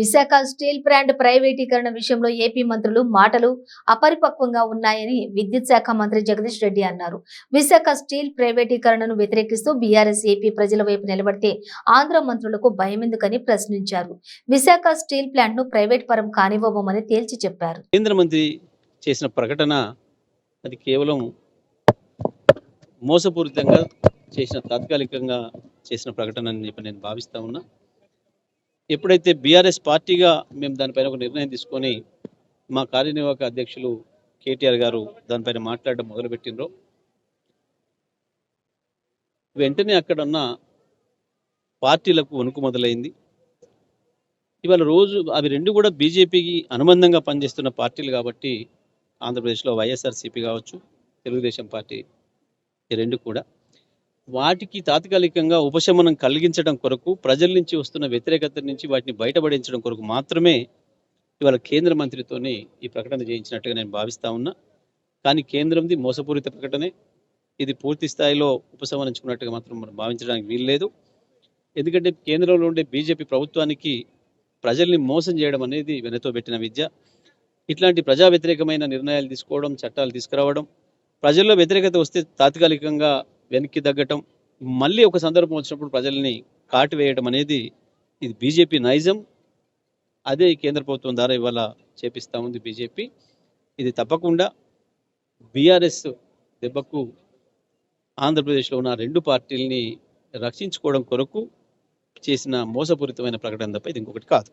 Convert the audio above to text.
Visakha steel plant ప్రైవేటీకరణ విషయంలో AP మంత్రులు మాటలు అపరిపక్వంగా ఉన్నాయని విద్యుత్ శాఖ మంత్రి జగదీష్ రెడ్డి అన్నారు. విశాఖ స్టీల్ ప్రైవేటీకరణను వ్యతిరేకిస్తూ బీఆర్ఎస్ ఏపీ ప్రజల వైపు నిలబడితే ఆంధ్ర మంత్రులకు భయమెందుకని ప్రశ్నించారు. విశాఖ స్టీల్ ప్లాంట్ను ప్రైవేట్ పరం కానివ్వబోమని తేల్చి చెప్పారు. కేంద్ర మంత్రి చేసిన ప్రకటన అది కేవలం మోసపూరితంగా చేసిన తాత్కాలికంగా చేసిన ప్రకటన అని చెప్పి నేను భావిస్తా ఉన్నా. ఎప్పుడైతే బీఆర్ఎస్ పార్టీగా మేము దానిపైన ఒక నిర్ణయం తీసుకొని మా కార్యనిర్వాహక అధ్యక్షులు కేటీఆర్ గారు దానిపైన మాట్లాడడం మొదలుపెట్టినరో వెంటనే అక్కడ ఉన్న పార్టీలకు వణుకు మొదలైంది. ఇవాళ రోజు అవి రెండు కూడా బీజేపీకి అనుబంధంగా పనిచేస్తున్న పార్టీలు కాబట్టి ఆంధ్రప్రదేశ్లో వైఎస్ఆర్సీపీ కావచ్చు తెలుగుదేశం పార్టీ ఈ రెండు కూడా. వాటికి తాత్కాలికంగా ఉపశమనం కలిగించడం కొరకు ప్రజల నుంచి వస్తున్న వ్యతిరేకత నుంచి వాటిని బయటపడించడం కొరకు మాత్రమే ఇవాళ కేంద్ర మంత్రితోనే ఈ ప్రకటన చేయించినట్టుగా నేను భావిస్తా ఉన్నా. కానీ కేంద్రంది మోసపూరిత ప్రకటనే. ఇది పూర్తి స్థాయిలో ఉపశమనించుకున్నట్టుగా మాత్రం మనం భావించడానికి వీల్లేదు. ఎందుకంటే కేంద్రంలో ఉండే బీజేపీ ప్రభుత్వానికి ప్రజల్ని మోసం చేయడం అనేది వెనతో పెట్టిన విద్య. ఇట్లాంటి ప్రజా వ్యతిరేకమైన నిర్ణయాలు తీసుకోవడం చట్టాలు తీసుకురావడం ప్రజల్లో వ్యతిరేకత వస్తే తాత్కాలికంగా వెనక్కి తగ్గటం మళ్ళీ ఒక సందర్భం వచ్చినప్పుడు ప్రజల్ని కాటివేయడం అనేది ఇది బీజేపీ నైజం. అదే కేంద్ర ప్రభుత్వం ద్వారా ఇవాళ చేపిస్తూ ఉంది బీజేపీ. ఇది తప్పకుండా బీఆర్ఎస్ దెబ్బకు ఆంధ్రప్రదేశ్లో ఉన్న రెండు పార్టీల్ని రక్షించుకోవడం కొరకు చేసిన మోసపూరితమైన ప్రకటన తప్ప ఇది ఇంకొకటి కాదు.